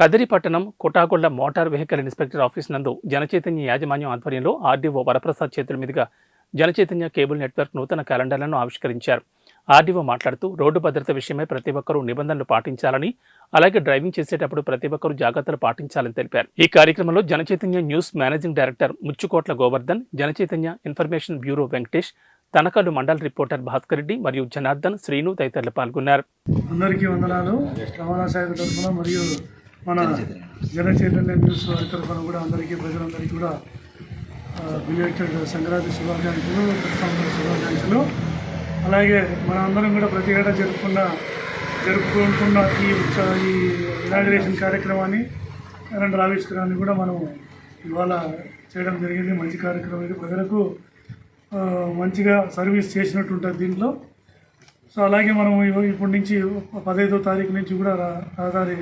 కదిరిపట్టణం కొటాగొళ్ళ motor vehicle inspector office నందు జనచైతన్య యాజమాన్యం ఆధ్వర్యంలో ఆర్డీఓ వరప్రసాద్ చేతుల మీదుగా జనచైతన్య కేబుల్ నెట్వర్క్ నూతన క్యాలెండర్లను ఆవిష్కరించారు. ఆర్డీఓ మాట్లాడుతూ రోడ్డు భద్రత విషయమై ప్రతి ఒక్కరూ నిబంధనలు పాటించాలని అలాగే డ్రైవింగ్ చేసేటప్పుడు ప్రతి ఒక్కరూ జాగ్రత్తలు పాటించాలని తెలిపారు. ఈ కార్యక్రమంలో Janachaitanya news managing director Muchchukotla Govardhan Janachaitanya information bureau Venkatesh Tanakallu mandal reporter Bhaskar Reddy మరియు జనార్దన్ శ్రీను తదితరులు పాల్గొన్నారు. అందరికీ వందనాలు. రవాణా శాఖ తరఫున మరియు మన జన చైతన్య న్యూస్ వారి తరఫున కూడా అందరికీ ప్రజలందరికీ కూడా బిలేటెడ్ సంక్రాంతి శుభాకాంక్షలు సంవత్సర శుభాకాంక్షలు. అలాగే మన అందరం కూడా ప్రతి ఏటా జరుపుకున్న జరుపుకుంటున్న ఈ ఈ ఇనాగ్రేషన్ కార్యక్రమాన్ని క్యాలెండర్ ఆవిష్కరణని కూడా మనం ఇవాళ చేయడం జరిగింది. మంచి కార్యక్రమం ఇది. ప్రజలకు మంచిగా సర్వీస్ చేసినట్టు ఉంటుంది దీంట్లో. సో అలాగే మనం ఇప్పటి నుంచి పదహైదో తారీఖు నుంచి కూడా రహదారి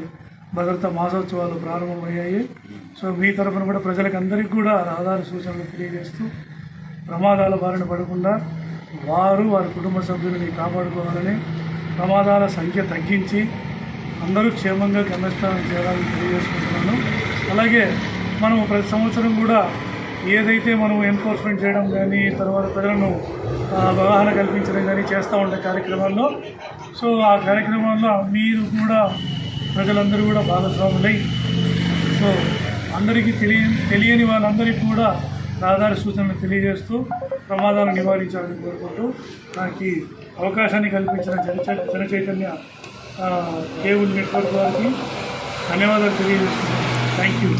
భద్రతా మాసోత్సవాలు ప్రారంభమయ్యాయి. సో మీ తరఫున కూడా ప్రజలకు అందరికీ కూడా రహదారి సూచనలు తెలియజేస్తూ ప్రమాదాల బారిన పడకుండా వారు వారి కుటుంబ సభ్యులని కాపాడుకోవాలని ప్రమాదాల సంఖ్య తగ్గించి అందరూ క్షేమంగా గమ్యస్థానం చేయాలని తెలియజేసుకుంటున్నాను. అలాగే మనం ప్రతి సంవత్సరం కూడా ఏదైతే మనం ఎన్ఫోర్స్మెంట్ చేయడం కానీ తర్వాత ప్రజలను అవగాహన కల్పించడం కానీ చేస్తూ ఉండే కార్యక్రమాల్లో. సో ఆ కార్యక్రమంలో మీరు కూడా ప్రజలందరూ కూడా భాగస్వాములై. సో అందరికీ తెలియ తెలియని వాళ్ళందరికీ కూడా రహదారి సూచనలు తెలియజేస్తూ ప్రమాదాలను నివారించాలని కోరుకుంటూ నాకు అవకాశాన్ని కల్పించిన జన చైతన్య కేబుల్ నెట్వర్క్ వారికి ధన్యవాదాలు తెలియజేస్తున్నాను. Thank you.